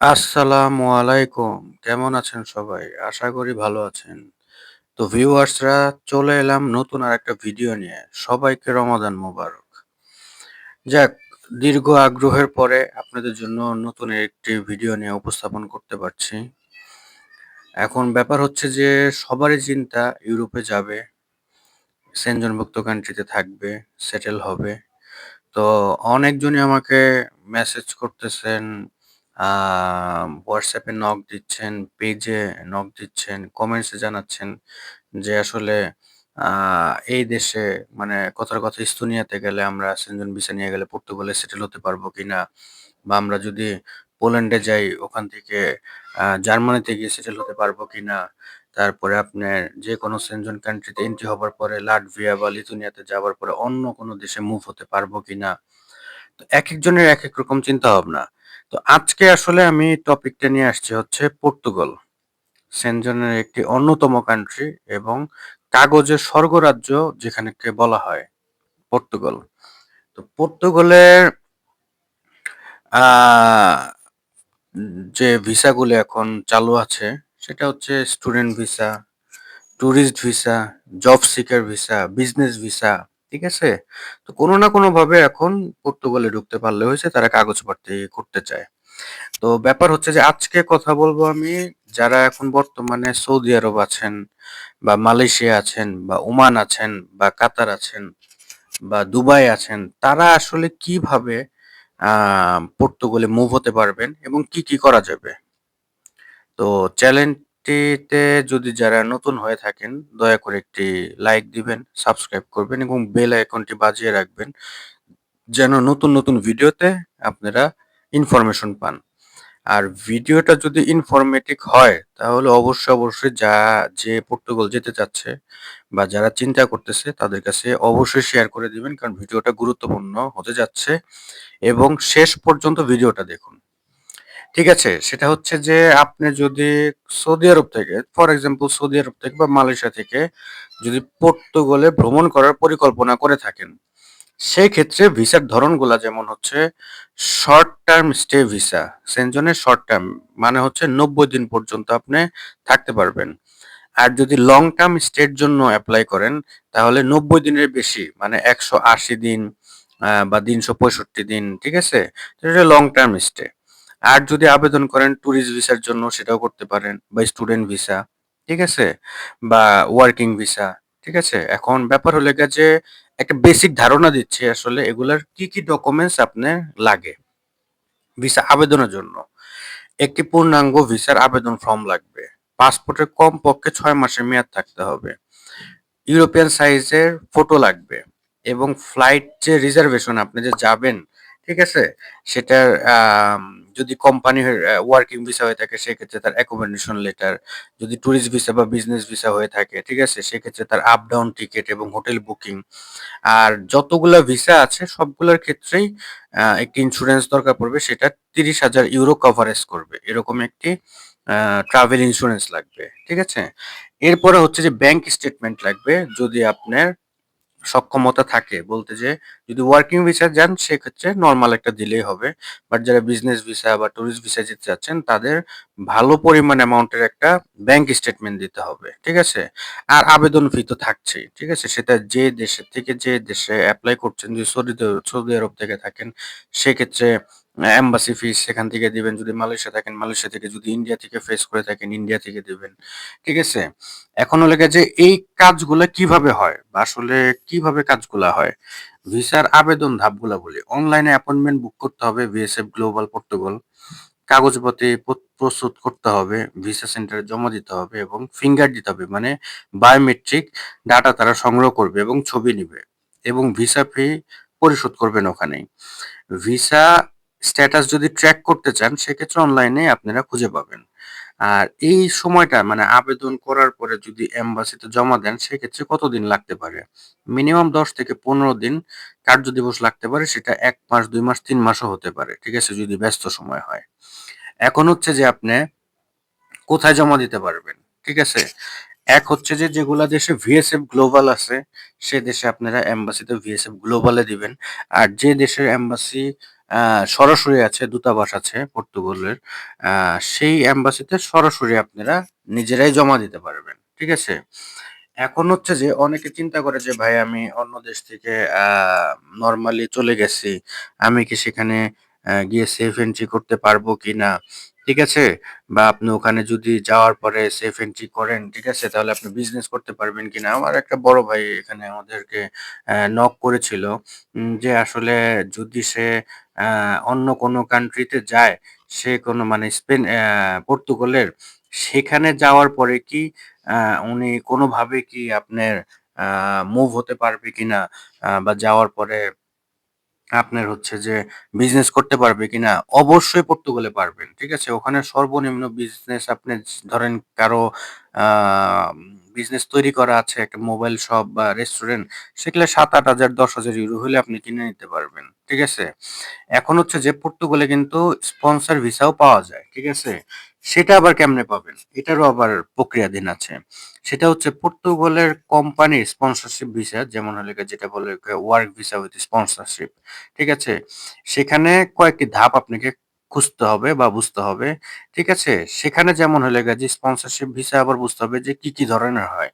আসসালামু আলাইকুম। কেমন আছেন সবাই? আশা করি ভালো আছেন। তো ভিউয়ার্সরা চলে এলাম নতুন আর একটা ভিডিও নিয়ে। সবাইকে রমাদান মোবারক। যাক, দীর্ঘ আগ্রহের পরে আপনাদের জন্য নতুন একটি ভিডিও নিয়ে উপস্থাপন করতে পারছি। এখন ব্যাপার হচ্ছে যে সবারই চিন্তা ইউরোপে যাবে, সেনজনভুক্ত কান্ট্রিতে থাকবে, সেটেল হবে। তো অনেকজনই আমাকে মেসেজ করতেছেন হোয়াটসঅ্যাপে নক দিচ্ছেন, পেজে নক দিচ্ছেন, কমেন্টসে জানাচ্ছেন যে আসলে এই দেশে মানে কথার কথা ইস্তোনিয়াতে গেলে আমরা সেনজন ভিসা নিয়ে গেলে পর্তুগালে সেটেল হতে পারব কিনা? বা আমরা যদি পোল্যান্ডে যাই ওখান থেকে জার্মানিতে গিয়ে সেটেল হতে পারব কিনা? তারপরে আপনার যে কোনো সেনজন কান্ট্রিতে এন্ট্রি হবার পরে লাটভিয়া বা লিথুনিয়াতে যাওয়ার পরে অন্য কোনো দেশে মুভ হতে পারব কিনা? তো এক একজনের এক এক রকম চিন্তা ভাবনা তো আজকে আসলে আমি টপিকটা নিয়ে আসছি হচ্ছে পর্তুগাল। সেনজনের একটি অন্যতম কান্ট্রি এবং কাগজের স্বর্গরাজ্য যেখানে বলা হয় পর্তুগাল। তো পর্তুগালের যে ভিসাগুলো এখন চালু আছে সেটা হচ্ছে student visa tourist visa, job seeker visa, business visa ঠিক আছে? তো কোনো না কোনো ভাবে এখন পর্তুগালে ঢুকতে পারলে হয়েছে, তারা কাগজপত্র করতে চায়। তো ব্যাপার হচ্ছে যে আজকে কথা বলব আমি যারা এখন বর্তমানে সৌদি আরব আছেন বা মালয়েশিয়া আছেন বা ওমান আছেন বা কাতার আছেন বা দুবাই আছেন, তারা আসলে কীভাবে পর্তুগালে মুভ হতে পারবেন এবং কি কি করা যাবে? তো চ্যানেলটিতে যদি যারা নতুন হয়ে থাকেন, দয়া করে একটি লাইক দিবেন সাবস্ক্রাইব করবেন এবং বেল আইকনটি বাজিয়ে রাখবেন যেন নতুন নতুন ভিডিওতে আপনারা ইনফরমেশন পান। আর ভিডিওটা যদি ইনফরমেটিভ হয়, তাহলে অবশ্যই অবশ্যই যা, যে পর্তুগাল যেতে চাচ্ছে বা যারা চিন্তা করতেছে, তাদের কাছে অবশ্যই শেয়ার করে দিবেন, কারণ ভিডিওটা গুরুত্বপূর্ণ হতে যাচ্ছে এবং শেষ পর্যন্ত ভিডিওটা দেখুন। ঠিক আছে, সেটা হচ্ছে যে আপনি যদি সৌদি আরব থেকে ফর এক্সাম্পল সৌদি আরব থেকে বা মালয়েশিয়া থেকে যদি পর্তুগালে ভ্রমণ করার পরিকল্পনা করে থাকেন সেই ক্ষেত্রে ভিসার ধরনগুলা যেমন হচ্ছে শর্ট টার্ম স্টে ভিসা সেনজনের শর্ট টার্ম মানে হচ্ছে নব্বই দিন পর্যন্ত আপনি থাকতে পারবেন। আর যদি লং টার্ম স্টের জন্য অ্যাপ্লাই করেন, তাহলে নব্বই দিনের বেশি মানে একশো আশি দিন বা তিনশো পঁয়ষট্টি দিন, ঠিক আছে? লং টার্ম স্টে আর যদি আবেদন করেন ট্যুরিস্ট ভিসার জন্য, সেটাও করতে পারেন, বা স্টুডেন্ট ভিসা ঠিক আছে? বা ওয়ার্কিং ভিসা ঠিক আছে? এখন ব্যাপার হলে যে, একটা বেসিক ধারণা দিচ্ছে আসলে এগুলার কি কি ডকুমেন্টস আপনার লাগে ভিসা আবেদনের জন্য। একটি পূর্ণাঙ্গ ভিসার আবেদন ফর্ম লাগবে। পাসপোর্টের কম পক্ষে ছয় মাসের মেয়াদ থাকতে হবে। ইউরোপিয়ান সাইজের ফটো লাগবে এবং ফ্লাইট যে রিজার্ভেশন আপনি যে যাবেন ঠিক আছে? সেটার যদি কোম্পানির ওয়ার্কিং ভিসা হয়ে থাকে, সেক্ষেত্রে তার অ্যাকোমোডেশন লেটার যদি ট্যুরিস্ট ভিসা বা বিজনেস ভিসা হয়ে থাকে, ঠিক আছে? সেক্ষেত্রে তার আপ ডাউন টিকিট এবং হোটেল বুকিং আর যতগুলো ভিসা আছে, সবগুলোর ক্ষেত্রেই একটি ইন্স্যুরেন্স দরকার পড়বে, সেটা তিরিশ হাজার ইউরো কভারেজ করবে। এরকম একটি ট্রাভেল ইন্স্যুরেন্স লাগবে, ঠিক আছে? এরপরে হচ্ছে যে ব্যাংক স্টেটমেন্ট লাগবে, যদি আপনার সক্ষমতা থাকে। বলতে যে, যদি ওয়ার্কিং ভিসা যান, সেক্ষেত্রে নর্মাল একটা দিলেই হবে। বাট যারা বিজনেস ভিসা বা ট্যুরিস্ট ভিসা যেতে চাচ্ছেন তাদের ভালো পরিমাণ অ্যামাউন্টের একটা ব্যাংক স্টেটমেন্ট দিতে হবে। ঠিক আছে? আর আবেদন ফি তো থাকছেই। ঠিক আছে? সেটা যে দেশের থেকে যে দেশে অ্যাপ্লাই করছেন, যদি সৌদি সৌদি আরব থেকে থাকেন, সেক্ষেত্রে এম্বাসি ফিস সেখান থেকে দিবেন, যদি মালয়েশিয়া থাকেন, মালয়েশিয়া থেকে যদি ইন্ডিয়া থেকে ফেস করে থাকেন ইন্ডিয়া থেকে দিবেন। ঠিক আছে? এখন হলে যে এই কাজগুলো কীভাবে হয় বা আসলে কীভাবে কাজগুলো হয়? ভিসার আবেদন ধাপগুলো বলি। অনলাইনে অ্যাপয়েন্টমেন্ট বুক করতে হবে ভিএসএফ গ্লোবাল পর্তুগাল কাগজপত্রে প্রস্তুত করতে হবে, ভিসা সেন্টারে জমা দিতে হবে এবং ফিঙ্গার দিতে হবে মানে বায়োমেট্রিক ডাটা তারা সংগ্রহ করবে এবং ছবি নিবে এবং ভিসা ফি পরিশোধ করবেন ওখানেই। ভিসা স্ট্যাটাস যদি ট্র্যাক করতে চান, সেক্ষেত্রে অনলাইনে আপনারা খুঁজে পাবেন। আর এই সময়টা মানে আবেদন করার পরে যদি এম্বাসিতে জমা দেন, সেক্ষেত্রে কতদিন লাগতে পারে? মিনিমাম দশ থেকে পনেরো দিন কার্য দিবস লাগতে পারে, সেটা এক মাস, দুই মাস, তিন মাসও হতে পারে, ঠিক আছে? যদি ব্যস্ত সময় হয়। এখন হচ্ছে যে আপনি কোথায় জমা দিতে পারবেন, ঠিক আছে? এক হচ্ছে যে যেগুলা দেশে ভিএসএফ গ্লোবাল আছে, সে দেশে আপনারা এম্বাসিতে ভিএসএফ গ্লোবালে দিবেন। আর যে দেশের এম্বাসি সরাসরি আছে, দূতাবাস আছে পর্তুগালের। সেই অ্যাম্বাসিতে সরাসরি আপনারা নিজেরাই জমা দিতে পারবেন। ঠিক আছে? এখন হচ্ছে যে অনেকে চিন্তা করে যে ভাই আমি অন্য দেশ থেকে নর্মালি চলে গেছি। আমি কি সেখানে গিয়ে সেফ এন্ট্রি করতে পারব কিনা? ঠিক আছে? বা আপনি ওখানে যদি যাওয়ার পরে সেফ এন্ট্রি করেন, ঠিক আছে? তাহলে আপনি বিজনেস করতে পারবেন কিনা? আমার একটা বড় ভাই এখানে আমাদেরকে নক করেছিল। যে আসলে যদি সে অন্য কোনো কান্ট্রিতে যায়, সে কোনো মানে স্পেন পর্তুগালের সেখানে যাওয়ার পরে কি উনি কোনোভাবে কি আপনার মুভ হতে পারবে কিনা? বা যাওয়ার পরে আপনার হচ্ছে যে বিজনেস করতে পারবে কিনা? অবশ্যই পর্তুগালে পারবেন। ঠিক আছে? ওখানে সর্বনিম্ন বিজনেস আপনি ধরেন কারও বিজনেস তৈরি করা আছে, একটা মোবাইল শপ বা রেস্টুরেন্ট সেগুলো সাত আট হাজার, দশ হাজার ইউরো হলে আপনি কিনে নিতে পারবেন। ঠিক আছে? এখন হচ্ছে যে পর্তুগালে কিন্তু স্পন্সর ভিসাও পাওয়া যায়। ঠিক আছে? সেটা আবার কেমনে পাবেন? এটারও আবার প্রক্রিয়াধীন আছে। সেটা হচ্ছে পর্তুগালের কোম্পানির স্পন্সরশিপ ভিসা যেমন হলে যেটা বলে ওয়ার্ক ভিসা উইথ স্পন্সরশিপ। ঠিক আছে? সেখানে কয়েকটি ধাপ আপনাকে খুঁজতে হবে বা বুঝতে হবে। ঠিক আছে? সেখানে যেমন হলে গেছে স্পন্সরশিপ ভিসা আবার বুঝতে হবে যে কি, কি ধরনের হয়।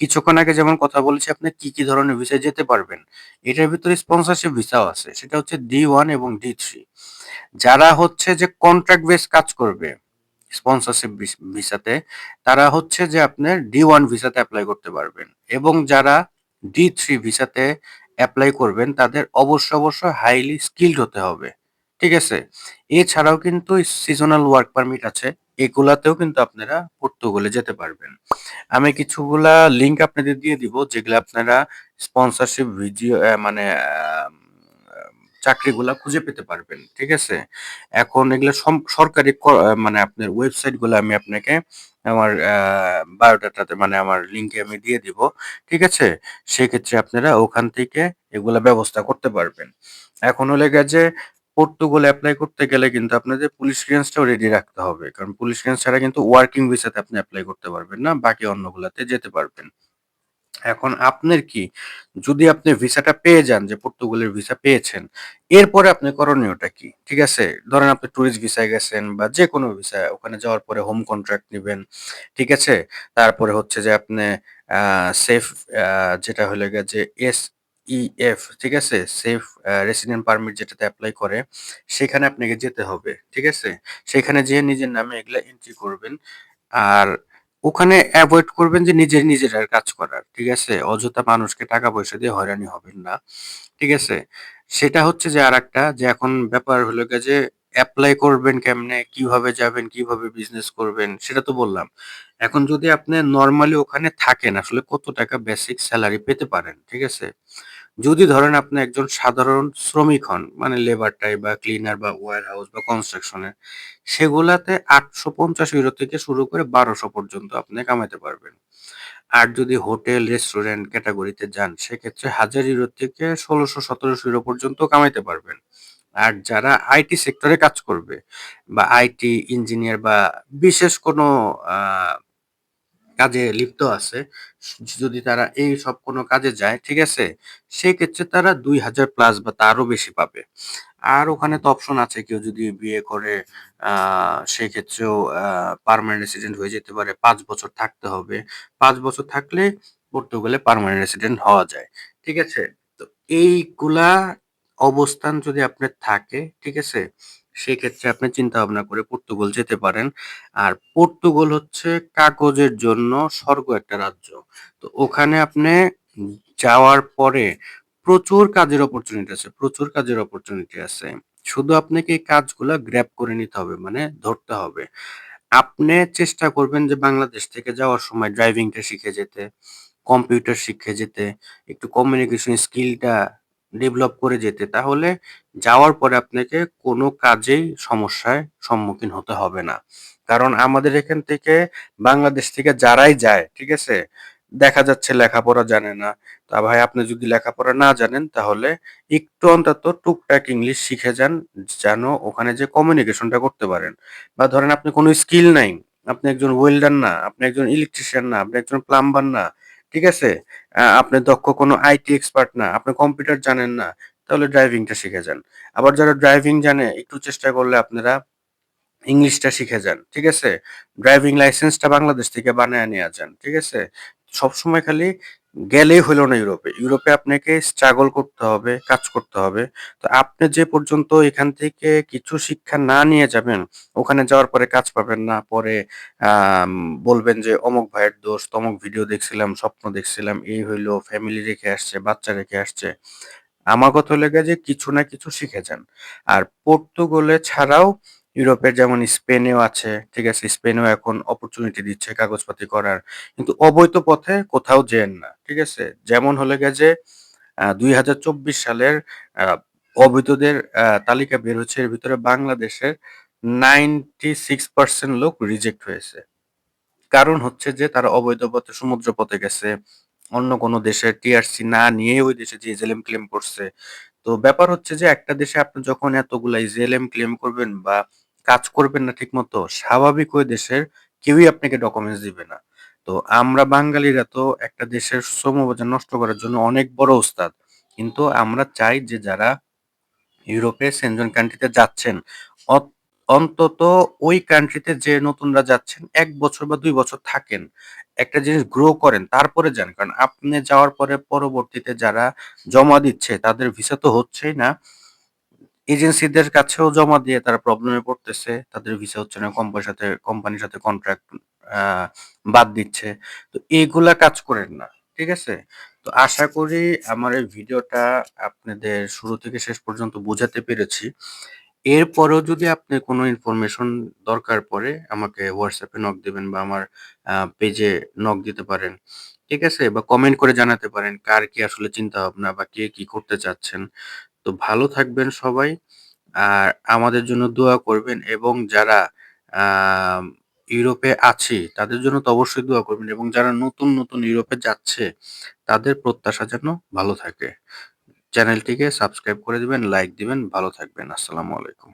কিছুক্ষণ আগে যেমন কথা বলেছি আপনি কি, কি ধরনের ভিসায় যেতে পারবেন। এটার ভিতরে স্পন্সরশিপ ভিসাও আছে। সেটা হচ্ছে ডি ওয়ান এবং ডি থ্রি যারা হচ্ছে যে কন্ট্রাক্ট বেস কাজ করবে স্পন্সরশিপ ভিস ভিসাতে তারা হচ্ছে যে আপনার ডি ওয়ান ভিসাতে অ্যাপ্লাই করতে পারবেন এবং যারা ডি থ্রি ভিসাতে অ্যাপ্লাই করবেন তাদের অবশ্য, অবশ্য হাইলি স্কিলড হতে হবে। ঠিক আছে? এছাড়াও কিন্তু সিজনাল ওয়ার্ক পারমিট আছে। এগুলাতেও কিন্তু আপনারা পর্তুগালে যেতে পারবেন। আমি কিছুগুলা লিঙ্ক আপনাদের দিয়ে দিব, যেগুলো আপনারা স্পন্সরশিপ ভিডিও মানে চাকরিগুলা খুঁজে পেতে পারবেন। ঠিক আছে? এখন এগুলো সরকারি মানে আপনার ওয়েবসাইটগুলো আমি আপনাকে আমার বায়োডাটাতে মানে আমার লিঙ্কে আমি দিয়ে দিব। ঠিক আছে? সেক্ষেত্রে আপনারা ওখান থেকে এগুলা ব্যবস্থা করতে পারবেন। এখন হলে যে পর্তুগালে অ্যাপ্লাই করতে গেলে কিন্তু আপনাদের পুলিশ ক্লিয়ারেন্সটাও রেডি রাখতে হবে। কারণ পুলিশ ক্লিয়ারেন্স ছাড়া কিন্তু ওয়ার্কিং ভিসাতে আপনি অ্যাপ্লাই করতে পারবেন না। বাকি অন্যগুলাতে যেতে পারবেন। এখন আপনার কি? যদি আপনি ভিসাটা পেয়ে যান যে পর্তুগালের ভিসা পেয়েছেন, এরপরে আপনি করণীয়টা কি? ঠিক আছে? ধরেন আপনি ট্যুরিস্ট ভিসায় গেছেন বা যে কোনো ভিসায় ওখানে যাওয়ার পরে হোম কন্ট্রাক্ট নেবেন ঠিক আছে? তারপরে হচ্ছে যে আপনি সেফ যেটা হলো গিয়ে যে SEF ঠিক আছে? সেফ রেসিডেন্ট পারমিট যেটাতে অ্যাপ্লাই করে, সেখানে আপনাকে যেতে হবে। ঠিক আছে? সেখানে যেয়ে নিজের নামে এগুলা এন্ট্রি করবেন। আর ওখানে অ্যাভয়েড করবেন যে নিজের নিজেরার কাজ করার। ঠিক আছে? অযথা মানুষকে টাকা পয়সা দিয়ে হয়রানি হবেন না। ঠিক আছে? সেটা হচ্ছে যে আরেকটা, যে এখন ব্যাপার হলো যে অ্যাপ্লাই করবেন কেমনে? কীভাবে যাবেন? কীভাবে বিজনেস করবেন? সেটা তো বললাম। এখন যদি আপনি নর্মালি ওখানে থাকেন, আসলে কত টাকা বেসিক স্যালারি পেতে পারেন। ঠিক আছে? যদি ধরেন আপনি একজন সাধারণ শ্রমিক হন, মানে লেবার টাইপ বা ক্লিনার বা ওয়্যার হাউস বা কনস্ট্রাকশনের সেগুলাতে আটশো পঞ্চাশ ৳৮৫০ থেকে শুরু করে বারোশো পর্যন্ত আপনি কামাইতে পারবেন। আর যদি হোটেল, রেস্টুরেন্ট ক্যাটাগরিতে যান সেক্ষেত্রে ৳১,০০০ থেকে ৳১৬০০-১৭০০ পর্যন্ত কামাইতে পারবেন। আর যারা আইটি সেক্টরে কাজ করবে বা আইটি ইঞ্জিনিয়ার বা বিশেষ কোনো কাজে লিপ্ত আছে, যদি তারা এই সব কোনো কাজে যায়, ঠিক আছে? সেক্ষেত্রে তারা ২,০০০ প্লাস বা তারও বেশি পাবে। আর ওখানে তো অপশন আছে কেউ যদি বিয়ে করে সেক্ষেত্রেও পার্মানেন্ট রেসিডেন্ট হয়ে যেতে পারে। পাঁচ বছর থাকতে হবে। পাঁচ বছর থাকলে পর্তুগালে পার্মানেন্ট রেসিডেন্ট হওয়া যায়। ঠিক আছে? তো এইগুলা অবস্থান যদি আপনার থাকে, ঠিক আছে? সেক্ষেত্রে আপনি চিন্তা ভাবনা করে পর্তুগাল যেতে পারেন। আর পর্তুগাল হচ্ছে কাগজের জন্য স্বর্গ একটা রাজ্য। তো ওখানে আপনি যাওয়ার পরে প্রচুর কাজের অপরচুনিটি আছে, প্রচুর কাজের অপরচুনিটি আছে। শুধু আপনাকে এই কাজগুলা গ্র্যাব করে নিতে হবে মানে ধরতে হবে। আপনি চেষ্টা করবেন যে বাংলাদেশ থেকে যাওয়ার সময় ড্রাইভিংটা শিখে যেতে, কম্পিউটার শিখে যেতে, একটু কমিউনিকেশন স্কিলটা ডেভেলপ করে যেতে। তাহলে যাওয়ার পরে আপনাকে কোনো কাজেই সমস্যায় সম্মুখীন হতে হবে না। কারণ আমাদের এখান থেকে বাংলাদেশ থেকে যারাই যায়, ঠিক আছে? দেখা যাচ্ছে লেখাপড়া জানে না। তা ভাই আপনি যদি লেখাপড়া না জানেন তাহলে একটু অন্তত টুকটাক ইংলিশ শিখে যান। যেন ওখানে যে কমিউনিকেশনটা করতে পারেন। বা ধরেন আপনি কোনো স্কিল নাই। আপনি একজন ওয়েল্ডার না, আপনি একজন ইলেকট্রিশিয়ান না, আপনি একজন প্লাম্বার না। ঠিক আছে? আপনি দক্ষ কোনো আইটি এক্সপার্ট না, আপনি কম্পিউটার জানেন না। তাহলে ড্রাইভিংটা শিখে যান। আবার যারা ড্রাইভিং জানে একটু চেষ্টা করলে আপনারা ইংলিশটা শিখে যান। ঠিক আছে? ড্রাইভিং লাইসেন্সটা বাংলাদেশ থেকে বানায় নিয়ে যান। ঠিক আছে? সবসময় খালি গেলেই হইল না ইউরোপে। ইউরোপে আপনাকে স্ট্রাগল করতে হবে, কাজ করতে হবে। তো আপনি যে পর্যন্ত এখান থেকে কিছু শিক্ষা না নিয়ে যাবেন, ওখানে যাওয়ার পরে কাজ পাবেন না। পরে বলবেন যে অমুক ভাইয়ের দোষ, তমুক ভিডিও দেখছিলাম, স্বপ্ন দেখছিলাম, এই হইল, ফ্যামিলি রেখে আসছে, বাচ্চা রেখে আসছে। আমার কথা লেগে যে কিছু না কিছু শিখে যান। আর পর্তুগলে ছাড়াও ইউরোপের যেমন স্পেনেও আছে, ঠিক আছে? স্পেনেও এখন অপরচুনিটি দিচ্ছে কাগজপাতি করার। কিন্তু অবৈধ পথে কোথাও যেয়েন না। ঠিক আছে? যেমন হলে যে আ ২০২৪ সালের অবৈধদের তালিকা বের হচ্ছে। এর ভিতরে বাংলাদেশের 96% লোক রিজেক্ট হয়েছে। কারণ হচ্ছে যে তারা অবৈধ পথে সমুদ্র পথে গেছে। অন্য কোনো দেশের টিআরসি না নিয়ে ওই দেশে যেয়ে জেলেম ক্লেম করছে। তো ব্যাপার হচ্ছে যে একটা দেশে আপনি যখন এতগুলা জেএলএম ক্লেম করবেন বা কাজ করবেন না ঠিকমতো, স্বাভাবিক ওই দেশের কেউই আপনাকে ডকুমেন্টস দিবে না। তো আমরা বাঙালিরা তো একটা দেশের শ্রমবাজার নষ্ট করার জন্য অনেক বড় ওস্তাদ। কিন্তু আমরা চাই যে যারা ইউরোপে সেনজেন কান্ট্রিতে যাচ্ছেন, অন্তত ওই কান্ট্রিতে যে নতুনরা যাচ্ছেন এক বছর বা দুই বছর থাকেন। একটা জিনিস গ্রো করেন তারপরে যান। কারণ আপনি যাওয়ার পরে পরবর্তীতে যারা জমা দিচ্ছে তাদের ভিসা তো হচ্ছেই না। এজেন্সিদের কাছেও জমা দিয়ে তারা প্রবলেমে পড়তেছে। তাদের ভিসা হচ্ছে না। কোম্পানির সাথে কোম্পানির সাথে কন্ট্রাক্ট বাদ দিচ্ছে। তো এগুলা কাজ করেন না। ঠিক আছে? তো আশা করি আমার এই ভিডিওটা আপনাদের শুরু থেকে শেষ পর্যন্ত বোঝাতে পেরেছি। এরপরেও যদি আপনি কোনো ইনফরমেশন দরকার পড়ে, আমাকে হোয়াটসঅ্যাপে নক দিবেন বা আমার পেজে নক দিতে পারেন। ঠিক আছে? বা কমেন্ট করে জানাতে পারেন কার কি আসলে চিন্তা ভাবনা বা কে কি করতে চাচ্ছেন। তো ভালো থাকবেন সবাই। আর আমাদের জন্য দোয়া করবেন এবং যারা ইউরোপে আছি তাদের জন্য তো অবশ্যই দোয়া করবেন এবং যারা নতুন, নতুন ইউরোপে যাচ্ছে তাদের প্রত্যাশা যেন ভালো থাকে। চ্যানেলটিকে সাবস্ক্রাইব করে দিবেন, লাইক দিবেন, ভালো থাকবেন। আসসালামু আলাইকুম।